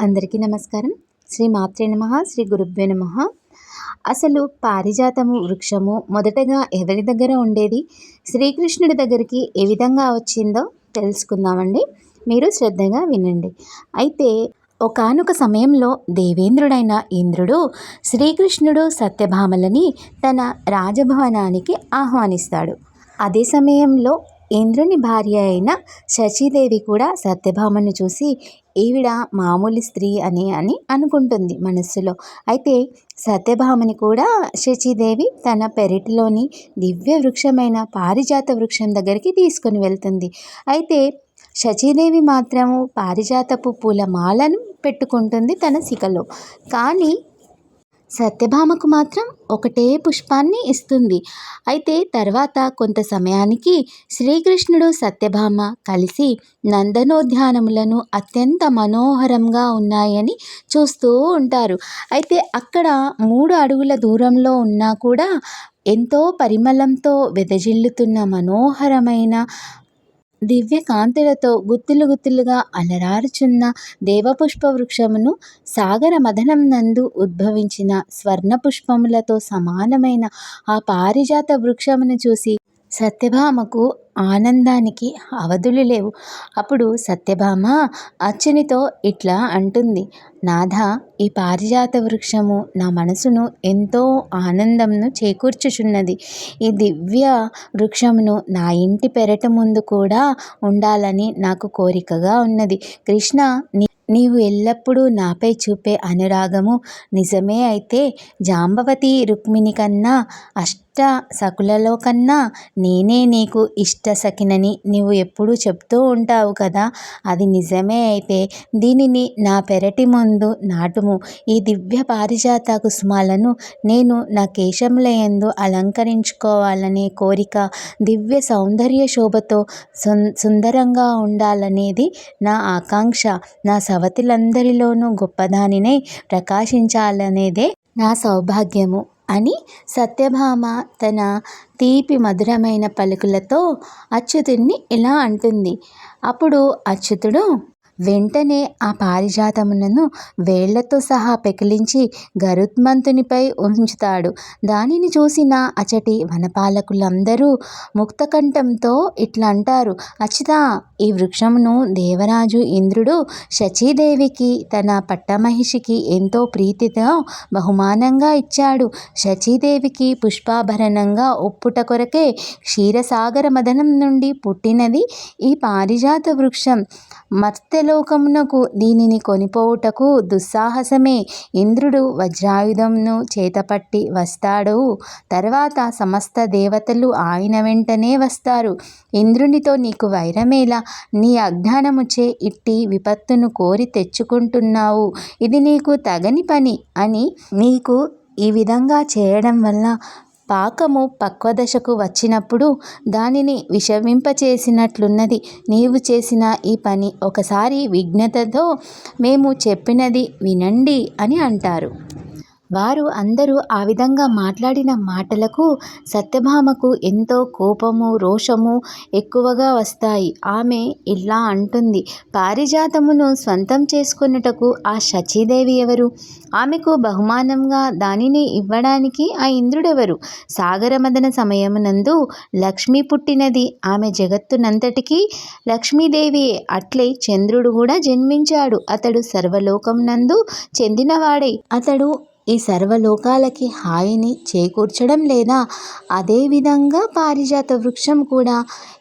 అందరికీ నమస్కారం. శ్రీ మాత్రే నమ శ్రీ గురుభ్యో నమ. అసలు పారిజాతము వృక్షము మొదటగా ఎవరి దగ్గర ఉండేది? శ్రీకృష్ణుడి దగ్గరికి ఏ విధంగా వచ్చిందో తెలుసుకుందామండి. మీరు శ్రద్ధగా వినండి. అయితే ఒకానొక సమయంలో దేవేంద్రుడైన ఇంద్రుడు శ్రీకృష్ణుడు సత్యభామలని తన రాజభవనానికి ఆహ్వానిస్తాడు. అదే సమయంలో ఇంద్రుని భార్య అయిన శచీదేవి కూడా సత్యభామను చూసి ఈవిడ మామూలు స్త్రీ అని అని అనుకుంటుంది మనస్సులో. అయితే సత్యభామని కూడా శచీదేవి తన పెరటిలోని దివ్య వృక్షమైన పారిజాత వృక్షం దగ్గరికి తీసుకుని వెళ్తుంది. అయితే శచీదేవి మాత్రము పారిజాతపు పూల మాలను పెట్టుకుంటుంది తన శిఖలో. కానీ సత్యభామకు మాత్రం ఒకటే పుష్పాన్ని ఇస్తుంది. అయితే తర్వాత కొంత సమయానికి శ్రీకృష్ణుడు సత్యభామ కలిసి నందనోద్యానములను అత్యంత మనోహరంగా ఉన్నాయని చూస్తూ ఉంటారు. అయితే అక్కడ మూడు అడుగుల దూరంలో ఉన్నా కూడా ఎంతో పరిమళంతో వెదజిల్లుతున్న మనోహరమైన దివ్య కాంతులతో గుత్తులు గుత్తులుగా అలరారుచున్న దేవపుష్ప వృక్షమును సాగర మదనం నందు ఉద్భవించిన స్వర్ణ పుష్పములతో సమానమైన ఆ పారిజాత వృక్షమును చూసి సత్యభామకు ఆనందానికి అవధులు లేవు. అప్పుడు సత్యభామ అచ్చునితో ఇట్లా అంటుంది నాథ ఈ పారిజాత వృక్షము నా మనసును ఎంతో ఆనందంను చేకూర్చుచున్నది. ఈ దివ్య వృక్షమును నా ఇంటి పెరట ముందు కూడా ఉండాలని నాకు కోరికగా ఉన్నది. కృష్ణ నీవు ఎల్లప్పుడూ నాపై చూపే అనురాగము నిజమే అయితే జాంబవతి రుక్మిణి కన్నా అష్ట ఇష్ట సకులలో కన్నా నేనే నీకు ఇష్ట సఖినని నీవు ఎప్పుడూ చెప్తూ ఉంటావు కదా. అది నిజమే అయితే దీనిని నా పెరటి ముందు నాటుము. ఈ దివ్య పారిజాత కుసుమాలను నేను నా కేశములయందు అలంకరించుకోవాలనే కోరిక దివ్య సౌందర్య శోభతో సుందరంగా ఉండాలనేది నా ఆకాంక్ష. నా సవతిలందరిలోనూ గొప్పదానినై ప్రకాశించాలనేదే నా సౌభాగ్యము. అని సత్యభామ తన తీపి మధురమైన పలుకులతో అచ్యుతుడిని ఇలా అంటుంది. అప్పుడు అచ్యుతుడు వెంటనే ఆ పారిజాతములను వేళ్ళతో సహా పెకిలించి గరుత్మంతునిపై ఉంచుతాడు. దానిని చూసిన అచటి వనపాలకులందరూ ముక్తకంఠంతో ఇట్లా అంటారు అచిత ఈ వృక్షమును దేవరాజు ఇంద్రుడు శచీదేవికి తన పట్టమహిషికి ఎంతో ప్రీతితో బహుమానంగా ఇచ్చాడు. శచీదేవికి పుష్పాభరణంగా ఒప్పుట కొరకే క్షీరసాగర మదనం నుండి పుట్టినది ఈ పారిజాత వృక్షం. మర్త్యలోకమునకు దీనిని కొనిపోవుటకు దుస్సాహసమే. ఇంద్రుడు వజ్రాయుధంను చేతపట్టి వస్తాడు. తర్వాత సమస్త దేవతలు ఆయన వెంటనే వస్తారు. ఇంద్రునితో నీకు వైరమేలా? నీ అజ్ఞానముచే ఇట్టి విపత్తును కోరి తెచ్చుకుంటున్నావు. ఇది నీకు తగని పని అని నీకు ఈ విధంగా చేయడం వల్ల పాకము పక్వదశకు వచ్చినప్పుడు దానిని విషమింపచేసినట్లున్నది. నీవు చేసిన ఈ పని ఒకసారి విఘ్నతతో మేము చెప్పినది వినండి అని అంటారు. వారు అందరూ ఆ విధంగా మాట్లాడిన మాటలకు సత్యభామకు ఎంతో కోపము రోషము ఎక్కువగా వస్తాయి. ఆమె ఇలా అంటుంది పారిజాతమును స్వంతం చేసుకున్నటకు ఆ శచీదేవి ఎవరు? ఆమెకు బహుమానంగా దానిని ఇవ్వడానికి ఆ ఇంద్రుడెవరు? సాగరమదన సమయమునందు లక్ష్మి పుట్టినది ఆమె జగత్తునంతటికీ లక్ష్మీదేవియే. అట్లే చంద్రుడు కూడా జన్మించాడు. అతడు సర్వలోకం నందు చెందినవాడే అతడు ఈ సర్వలోకాలకి హాయిని చేకూర్చడం లేదా అదేవిధంగా పారిజాత వృక్షం కూడా.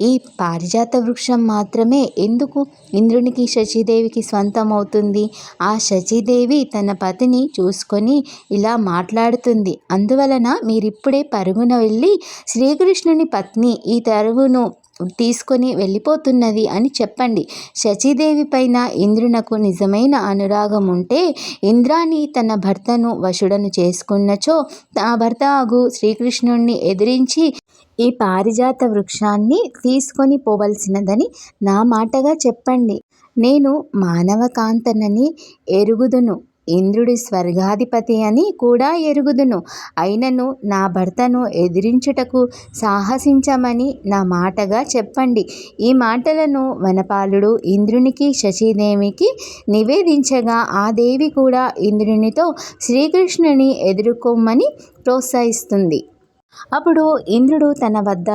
ఈ పారిజాత వృక్షం మాత్రమే ఎందుకు ఇంద్రునికి శచీదేవికి స్వంతం అవుతుంది ఆ శచీదేవి తన పతిని చూసుకొని ఇలా మాట్లాడుతుంది. అందువలన మీరిప్పుడే పరుగున వెళ్ళి శ్రీకృష్ణుని పత్ని ఈ తరువును తీసుకొని వెళ్ళిపోతున్నది అని చెప్పండి. శచీదేవి పైన ఇంద్రునకు నిజమైన అనురాగం ఉంటే ఇంద్రాణి తన భర్తను వశుడను చేసుకున్నచో ఆ భర్త అగు శ్రీకృష్ణుణ్ణి ఎదిరించి ఈ పారిజాత వృక్షాన్ని తీసుకొని పోవలసినదని నా మాటగా చెప్పండి. నేను మానవకాంతనని ఎరుగుదును. ఇంద్రుడి స్వర్గాధిపతి అని కూడా ఎరుగుదును. అయినను నా భర్తను ఎదిరించుటకు సాహసించమని నా మాటగా చెప్పండి. ఈ మాటలను వనపాలుడు ఇంద్రునికి శశిదేవికి నివేదించగా ఆ దేవి కూడా ఇంద్రునితో శ్రీకృష్ణుని ఎదుర్కొమ్మని ప్రోత్సహిస్తుంది. అప్పుడు ఇంద్రుడు తన వద్ద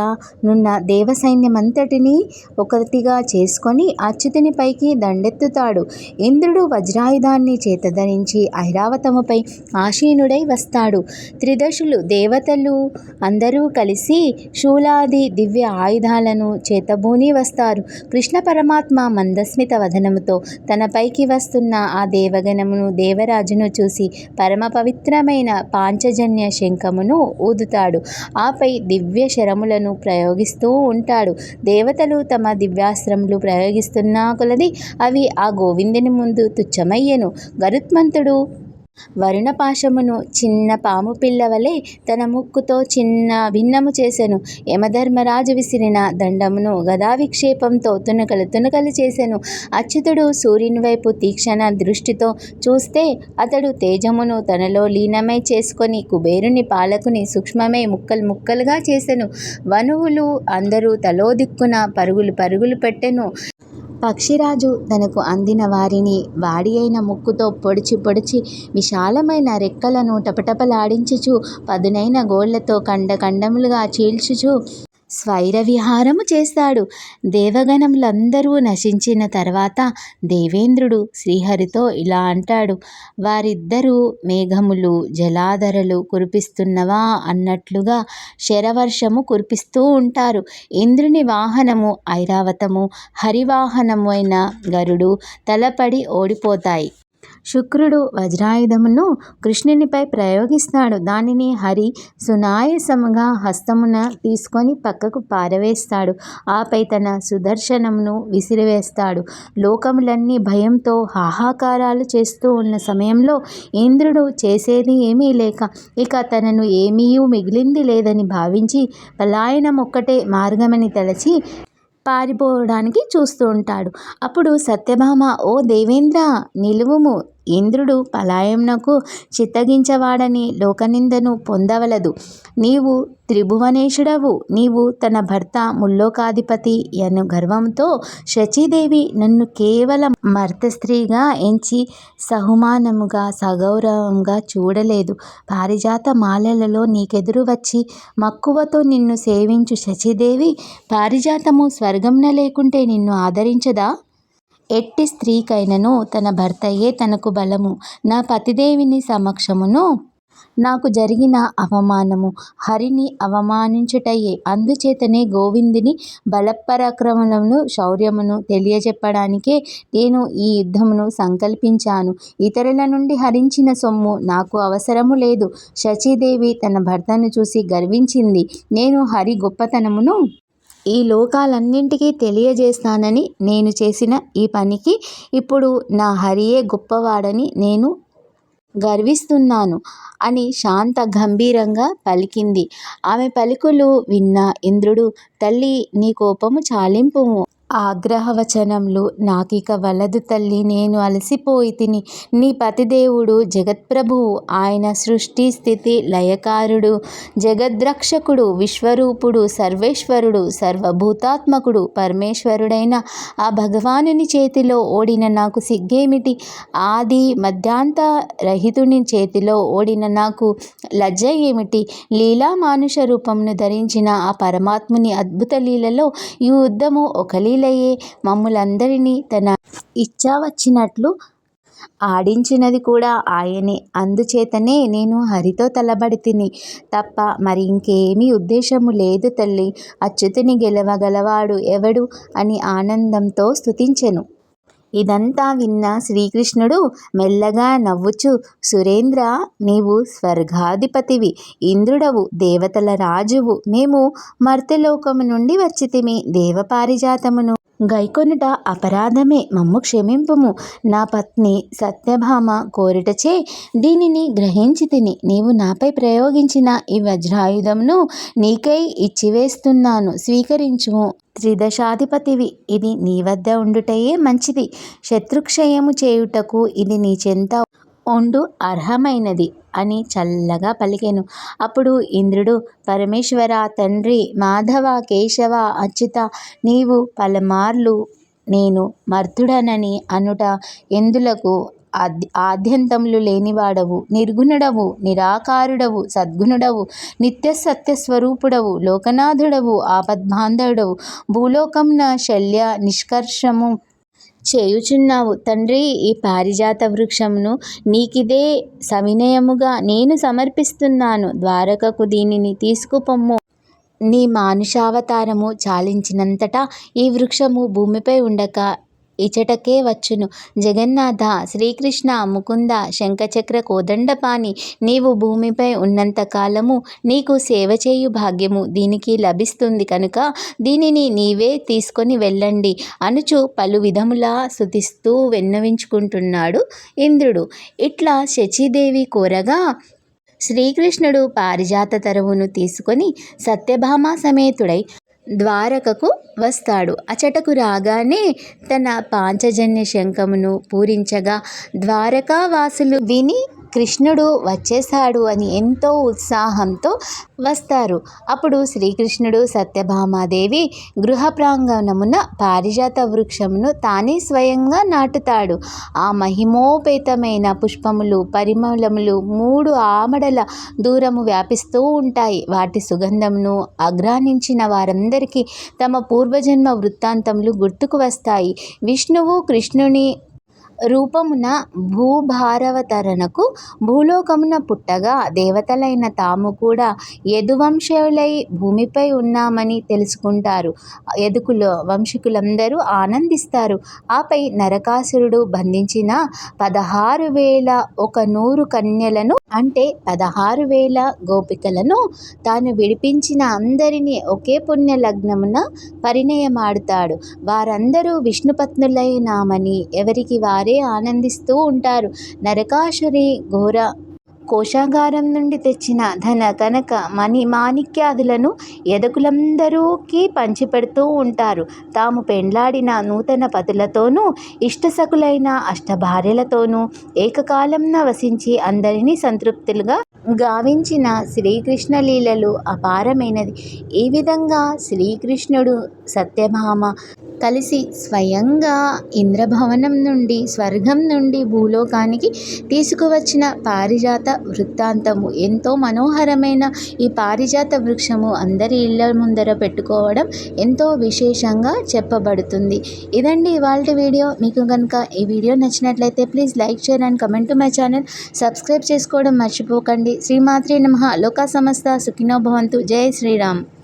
నున్న దేవసైన్యమంతటినీ ఒకటిగా చేసుకొని అచ్యుతుని పైకి దండెత్తుతాడు. ఇంద్రుడు వజ్రాయుధాన్ని చేతధరించి ఐరావతముపై ఆశీనుడై వస్తాడు. త్రిదశులు దేవతలు అందరూ కలిసి శూలాది దివ్య ఆయుధాలను చేతబూని వస్తారు. కృష్ణ పరమాత్మ మందస్మిత వదనముతో తన పైకి వస్తున్న ఆ దేవగణమును దేవరాజును చూసి పరమ పవిత్రమైన పాంచజన్య శంఖమును ఊదుతాడు. ఆపై దివ్య శరములను ప్రయోగిస్తూ ఉంటాడు. దేవతలు తమ దివ్యాస్త్రములు ప్రయోగిస్తున్నా కొలది అవి ఆ గోవిందుని ముందు తుచ్చమయ్యెను. గరుత్మంతుడు వరుణపాశమును చిన్న పాము పిల్లవలె తన ముక్కుతో చిన్న భిన్నము చేసెను. యమధర్మరాజు విసిరిన దండమును గదా విక్షేపంతో తునకలు తునకలు చేసెను. అచ్యుతుడు సూర్యుని వైపు తీక్షణ దృష్టితో చూస్తే అతడు తేజమును తనలో లీనమై చేసుకొని కుబేరుని పాలకుని సూక్ష్మమై ముక్కలు ముక్కలుగా చేసెను. వనువులు అందరూ తలో దిక్కున పరుగులు పరుగులు పెట్టెను. పక్షిరాజు తనకు అందిన వారిని వాడి అయిన ముక్కుతో పొడిచి పొడిచి విశాలమైన రెక్కలను టపటపలాడించుచు పదునైన గోళ్ళతో ఖండ ఖండములుగా చీల్చుచు స్వైర విహారము చేస్తాడు. దేవగణములందరూ నశించిన తర్వాత దేవేంద్రుడు శ్రీహరితో ఇలా అంటాడు. వారిద్దరూ మేఘములు జలాధరలు కురిపిస్తున్నవా? అన్నట్లుగా శరవర్షము కురిపిస్తూ ఉంటారు. ఇంద్రుని వాహనము ఐరావతము హరివాహనము అయిన గరుడు తలపడి ఓడిపోతాయి. శుక్రుడు వజ్రాయుధమును కృష్ణునిపై ప్రయోగిస్తాడు. దానిని హరి సునాయసముగా హస్తమున తీసుకొని పక్కకు పారవేస్తాడు. ఆపై తన సుదర్శనమును విసిరివేస్తాడు. లోకములన్నీ భయంతో హాహాకారాలు చేస్తూ ఉన్న సమయంలో ఇంద్రుడు చేసేది ఏమీ లేక ఇక తనను ఏమీ మిగిలింది లేదని భావించి పలాయనం ఒక్కటే మార్గమని తలచి పారిపోవడానికి చూస్తూ ఉంటాడు. అప్పుడు సత్యభామ ఓ దేవేంద్ర నిలువుము ఇంద్రుడు పలాయంనకు చిత్తగించవాడని లోకనిందను పొందవలదు. నీవు త్రిభువనేశుడవు. నీవు తన భర్త ముల్లోకాధిపతి అను గర్వంతో శచీదేవి నన్ను కేవలం మర్త స్త్రీగా ఎంచి సహుమానముగా సగౌరవంగా చూడలేదు. పారిజాత మాలలలో నీకెదురు వచ్చి మక్కువతో నిన్ను సేవించు శచీదేవి పారిజాతము స్వర్గంన లేకుంటే నిన్ను ఆదరించదా? ఎట్టి స్త్రీకైనను తన భర్తయే తనకు బలము. నా పతిదేవిని సమక్షమును నాకు జరిగిన అవమానము హరిని అవమానించుటయే. అందుచేతనే గోవిందుని బలపరాక్రమములను శౌర్యమును తెలియజెప్పడానికే నేను ఈ యుద్ధమును సంకల్పించాను. ఇతరుల నుండి హరించిన సొమ్ము నాకు అవసరము లేదు. శచీదేవి తన భర్తను చూసి గర్వించింది. నేను హరి గొప్పతనమును ఈ లోకాలన్నింటికీ తెలియజేస్తానని నేను చేసిన ఈ పనికి ఇప్పుడు నా హరియే గొప్పవాడని నేను గర్విస్తున్నాను అని శాంత గంభీరంగా పలికింది. ఆమె పలుకులు విన్న ఇంద్రుడు తల్లి నీ కోపము చాలింపుము. ఆగ్రహవచనములు నాకిక వలదు తల్లి నేను అలసిపోయి తిని. నీ పతిదేవుడు జగత్ప్రభువు ఆయన సృష్టి స్థితి లయకారుడు. జగద్రక్షకుడు విశ్వరూపుడు సర్వేశ్వరుడు సర్వభూతాత్మకుడు పరమేశ్వరుడైన ఆ భగవానుని చేతిలో ఓడిన నాకు సిగ్గేమిటి? ఆది మధ్యాంత రహితుని చేతిలో ఓడిన నాకు లజ్జ ఏమిటి లీలా మానుష రూపమును ధరించిన ఆ పరమాత్ముని అద్భుత లీలలో ఈ యుద్ధము ఒకలి లీలయే మమ్ములందరినీ తన ఇచ్చా వచ్చినట్లు ఆడించినది కూడా ఆయనే. అందుచేతనే నేను హరితో తలబడి తిని తప్ప మరి ఇంకేమీ ఉద్దేశము లేదు తల్లి. అచ్యుతిని గెలవగలవాడు ఎవడు అని ఆనందంతో స్తుతించెను. ఇదంతా విన్న శ్రీకృష్ణుడు మెల్లగా నవ్వుచు సురేంద్ర నీవు స్వర్గాధిపతివి ఇంద్రుడవు దేవతల రాజువు మేము మర్త్యలోకము నుండి వచ్చితిమి దేవపారిజాతమును. గైకొనుట అపరాధమే. మమ్ము క్షమింపుము. నా పత్ని సత్యభామ కోరిటచే దీనిని గ్రహించి తిని నీవు నాపై ప్రయోగించిన ఈ వజ్రాయుధమును నీకై ఇచ్చివేస్తున్నాను. స్వీకరించుము. త్రిదశాధిపతివి ఇది నీ వద్ద ఉండుటయే మంచిది. శత్రుక్షయము చేయుటకు ఇది నీ చెంత ఉండు అర్హమైనది అని చల్లగా పలికాను. అప్పుడు ఇంద్రుడు పరమేశ్వర తండ్రి మాధవ కేశవ అచ్యుత నీవు పలుమార్లు నేను మర్తుడనని అనుట ఎందులకు? ఆద్యంతములు లేనివాడవు నిర్గుణుడవు నిరాకారుడవు సద్గుణుడవు నిత్య సత్య స్వరూపుడవు లోకనాథుడవు ఆపద్బాంధవుడవు భూలోకంన శల్య నిష్కర్షము చేయుచున్నావు. తండ్రి ఈ పారిజాత వృక్షమును నీకిదే సవినయముగా నేను సమర్పిస్తున్నాను. ద్వారకకు దీనిని తీసుకుపొమ్ము. నీ మానుషావతారము చాలించినంతటా ఈ వృక్షము భూమిపై ఉండక ఇచటకే వచ్చును. జగన్నాథ శ్రీకృష్ణ ముకుంద శంఖచక్ర కోదండపాణి నీవు భూమిపై ఉన్నంత కాలము నీకు సేవ చేయు భాగ్యము దీనికి లభిస్తుంది కనుక దీనిని నీవే తీసుకొని వెళ్ళండి అనుచు పలు విధములా శుతిస్తూ విన్నవించుకుంటున్నాడు ఇంద్రుడు. ఇట్లా శచీదేవి కోరగా శ్రీకృష్ణుడు పారిజాత తరువును తీసుకొని సత్యభామ సమేతుడై ద్వారకకు వస్తాడు. అచటకు రాగానే తన పాంచజన్య శంఖమును పూరించగా ద్వారకావాసులు విని కృష్ణుడు వచ్చేశాడు అని ఎంతో ఉత్సాహంతో వస్తారు. అప్పుడు శ్రీకృష్ణుడు సత్యభామాదేవి గృహ ప్రాంగణమున పారిజాత వృక్షమును తానే స్వయంగా నాటుతాడు. ఆ మహిమోపేతమైన పుష్పములు పరిమళములు మూడు ఆమడల దూరము వ్యాపిస్తూ ఉంటాయి. వాటి సుగంధమును అగ్రానించిన వారందరికీ తమ పూర్వజన్మ వృత్తాంతములు గుర్తుకు వస్తాయి. విష్ణువు కృష్ణుని రూపమున భూభారవతరణకు భూలోకమున పుట్టగా దేవతలైన తాము కూడా యదువంశులై భూమిపై ఉన్నామని తెలుసుకుంటారు. యదుకుల వంశీకులందరూ ఆనందిస్తారు. ఆపై నరకాసురుడు బంధించిన పదహారు వేల ఒక నూరు కన్యలను అంటే పదహారు వేల గోపికలను తాను విడిపించిన అందరినీ ఒకే పుణ్య లగ్నమున పరిణయమాడుతాడు. వారందరూ విష్ణుపత్నులైనామని ఎవరికి వారే ఆనందిస్తూ ఉంటారు. నరకాసురి ఘోర కోశాగారం నుండి తెచ్చిన ధన కనక మణి మాణిక్యాదులను యదకులందరూకి పంచిపెడుతూ ఉంటారు. తాము పెండ్లాడిన నూతన పతులతోనూ ఇష్టసకులైన అష్టభార్యలతోనూ ఏకకాలంన వసించి అందరినీ సంతృప్తులుగా గావించిన శ్రీకృష్ణ లీలలు అపారమైనది. ఈ విధంగా శ్రీకృష్ణుడు సత్యభామ కలిసి స్వయంగా ఇంద్రభవనం నుండి స్వర్గం నుండి భూలోకానికి తీసుకువచ్చిన పారిజాత వృత్తాంతము. ఎంతో మనోహరమైన ఈ పారిజాత వృక్షము అందరి ఇళ్ళ ముందర పెట్టుకోవడం ఎంతో విశేషంగా చెప్పబడుతుంది. ఇదండి ఇవాళ వీడియో. మీకు కనుక ఈ వీడియో నచ్చినట్లయితే please like share and comment to my channel. Subscribe చేసుకోవడం మర్చిపోకండి. శ్రీమాత్రి నమ. లోకా సమస్త సుఖినో భవంతు. జై శ్రీరామ్.